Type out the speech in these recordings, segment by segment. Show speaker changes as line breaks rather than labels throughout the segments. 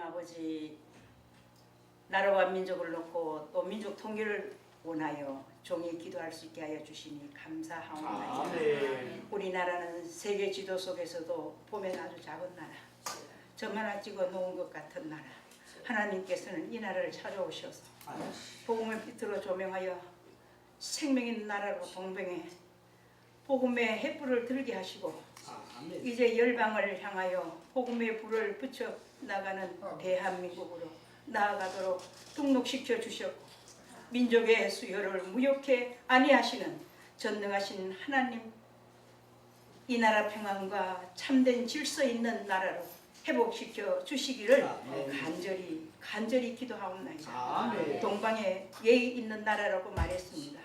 아버지 나라와 민족을 놓고 또 민족 통일을 원하여 종이 기도할 수 있게 하여 주시니 감사하옵나이다.
아멘.
우리나라는 세계 지도 속에서도 보면 아주 작은 나라, 점 하나 찍어 놓은 것 같은 나라. 하나님께서는 이 나라를 찾아오셔서 복음을 빛으로 조명하여 생명 있는 나라로 동병해 복음의 햇불을 들게 하시고
아멘.
이제 열방을 향하여 복음의 불을 붙여 나가는 대한민국으로 나아가도록 등록시켜 주셨고 민족의 수요를 무욕해 아니하시는 전능하신 하나님 이 나라 평안과 참된 질서 있는 나라로 회복시켜 주시기를
아멘.
간절히 간절히 기도하옵나이다.
아멘.
동방에 예의 있는 나라라고 말했습니다.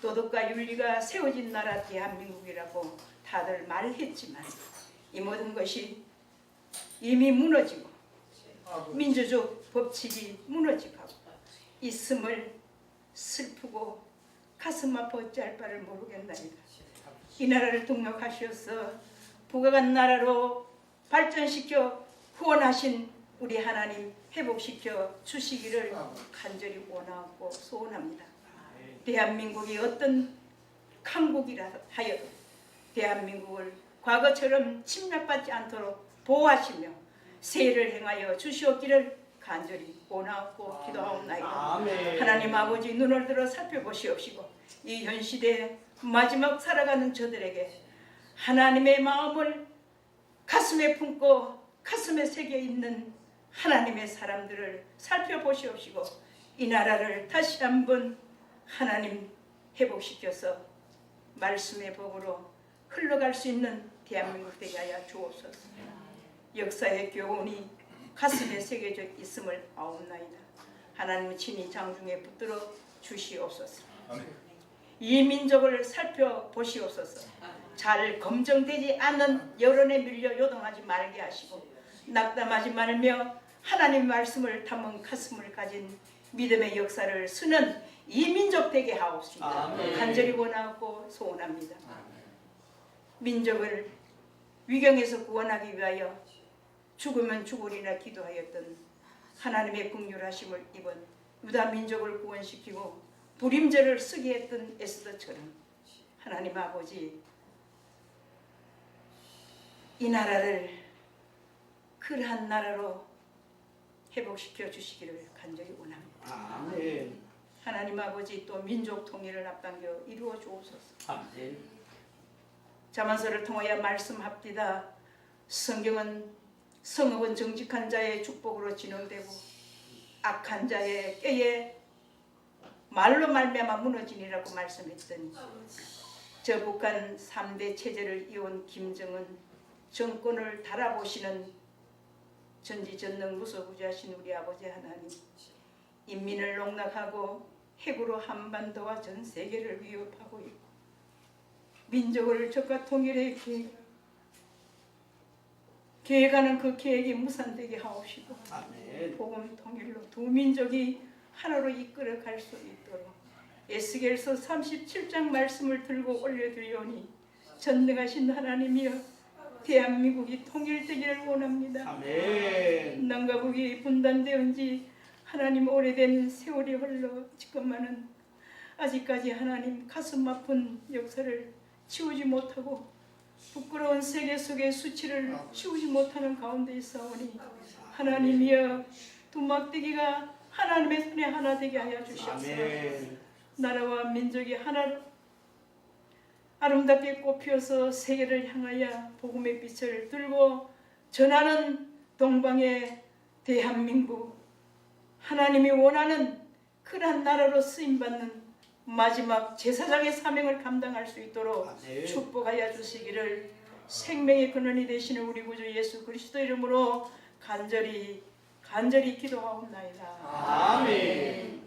도덕과 윤리가 세워진 나라 대한민국이라고 다들 말했지만 이 모든 것이 이미 무너지고 민주적 법칙이 무너지고 있음을 슬프고 가슴 아파 어찌할 바를 모르겠나이다. 이 나라를 등록하셔서 부강한 나라로 발전시켜 후원하신 우리 하나님 회복시켜 주시기를 간절히 원하고 소원합니다. 대한민국이 어떤 강국이라 하여도 대한민국을 과거처럼 침략받지 않도록 보호하시며 세를 행하여 주시옵기를 간절히 원하고 기도하옵나이다.
아멘.
하나님 아버지 눈을 들어 살펴보시옵시고 이 현 시대 마지막 살아가는 저들에게 하나님의 마음을 가슴에 품고 가슴에 새겨 있는 하나님의 사람들을 살펴보시옵시고 이 나라를 다시 한번 하나님 회복시켜서 말씀의 복으로 흘러갈 수 있는 대한민국 되게 하여 주옵소서. 역사의 교훈이 가슴에 새겨져 있음을 아옵나이다. 하나님 친히 장중에 붙들어 주시옵소서. 이 민족을 살펴보시옵소서. 잘 검증되지 않는 여론에 밀려 요동하지 말게 하시고 낙담하지 말며 하나님 말씀을 담은 가슴을 가진 믿음의 역사를 쓰는 이 민족 되게 하옵소서.
아멘.
간절히 원하고 소원합니다. 민족을 위경에서 구원하기 위하여 죽으면 죽으리라 기도하였던 하나님의 국률하심을 입은 유다 민족을 구원시키고 불임제를 쓰게 했던 에스더처럼 하나님 아버지 이 나라를 그러한 나라로 회복시켜 주시기를 간절히 원합니다.
아멘.
하나님 아버지 또 민족 통일을 앞당겨 이루어 주옵소서.
아멘.
자만서를 통하여 말씀합디다. 성경은 성읍은 정직한 자의 축복으로 진흥되고 악한 자의 꾀에 말로 말미암아 무너지니라고 말씀했더니 저 북한 3대 체제를 이룬 김정은 정권을 달아보시는 전지전능 무소부지하신 우리 아버지 하나님 인민을 농락하고 핵으로 한반도와 전 세계를 위협하고 있고 민족을 적과 통일의 계획, 계획하는 그 계획이 무산되게 하옵시고
아멘.
복음 통일로 두 민족이 하나로 이끌어 갈 수 있도록 에스겔서 37장 말씀을 들고 올려드리오니 전능하신 하나님이여 대한민국이 통일되기를 원합니다.
아멘.
남과 북이 분단되은 지 하나님 오래된 세월이 흘러 지금만은 아직까지 하나님 가슴 아픈 역사를 치우지 못하고 부끄러운 세계 속의 수치를 치우지 못하는 가운데 있사오니 하나님이여 두 막대기가 하나님의 손에 하나 되게 하여 주시옵소서. 나라와 민족이 하나로 아름답게 꽃피어서 세계를 향하여 복음의 빛을 들고 전하는 동방의 대한민국 하나님이 원하는 그러한 나라로 쓰임받는 마지막 제사장의 사명을 감당할 수 있도록
아멘.
축복하여 주시기를 생명의 근원이 되시는 우리 구주 예수 그리스도 이름으로 간절히 간절히 기도하옵나이다.
아멘.